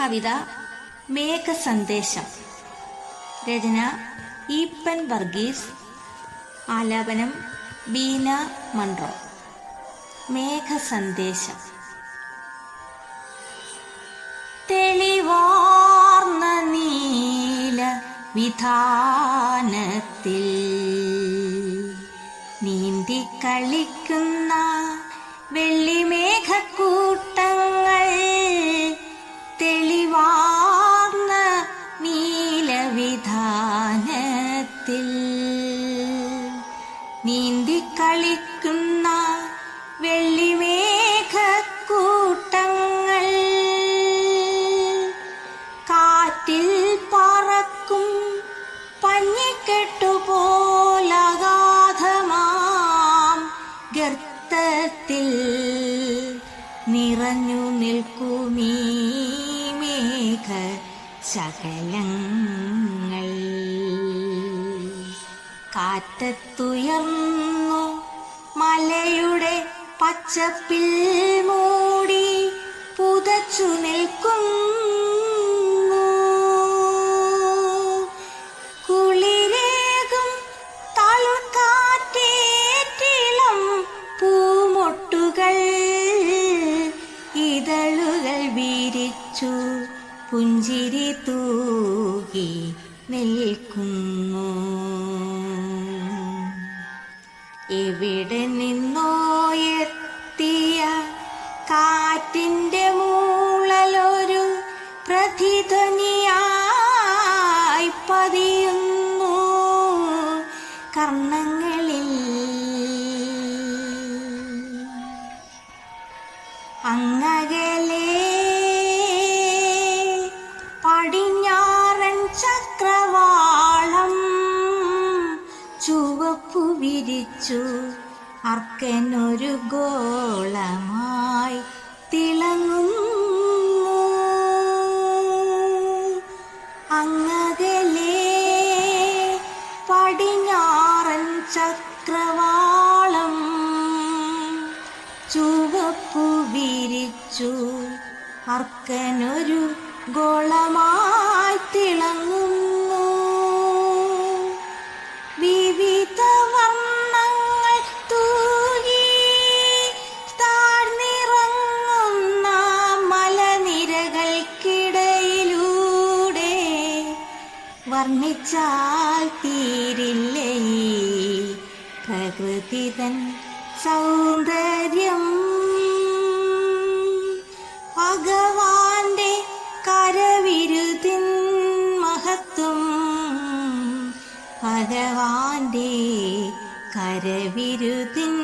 കവിത മേഘസന്ദേശം. രചന ഈപ്പൻ വർഗീസ്. ആലാപനം ബീന മൺറോ. മേഘസന്ദേശം. തെളിവാർന്ന നീല വിധാനത്തിൽ നീന്തി കളിക്കുന്ന നീലവിധാനത്തിൽ നീന്തി കളിക്കുന്ന വെള്ളിമേഘക്കൂട്ടങ്ങൾ കാറ്റിൽ പറക്കും പഞ്ഞിക്കെട്ടുപോലഗാധമാം ഗർത്തത്തിൽ നിറഞ്ഞു നിൽക്കുമീ മേഘ ശകലങ്ങൾ. കാറ്റത്തുയർന്നു മലയുടെ പച്ചപ്പിൽ മൂടി പുതച്ചു നിൽക്കും കുളിരേകും ഇതളുകൾ വിരിച്ചു പുഞ്ചിരി തൂകി നിൽക്കുന്നു. എവിടെ നിന്നോ എത്തിയ കാറ്റിന്റെ മൂളലൊരു പ്രതിധ്വനിയായി പതിയുന്നു. കർണങ്ങളിൽ ചുവപ്പു വിരിച്ചു. അർക്കനൊരു ഗോളമായി തിളങ്ങുന്നു. അങ്ങകലേ പടിഞ്ഞാറൻ ചക്രവാളം ചുവപ്പു വിരിച്ചു. അർക്കനൊരു ഗോളമായി തിളങ്ങുന്നു. വർണിച്ചാൽ തീരില്ലേ? ഈ പ്രകൃതി തൻ സൗന്ദര്യം. ഭഗവാന്റെ കരവിരുതിൻ മഹത്വം. ഭഗവാന്റെ കരവിരുതിൻ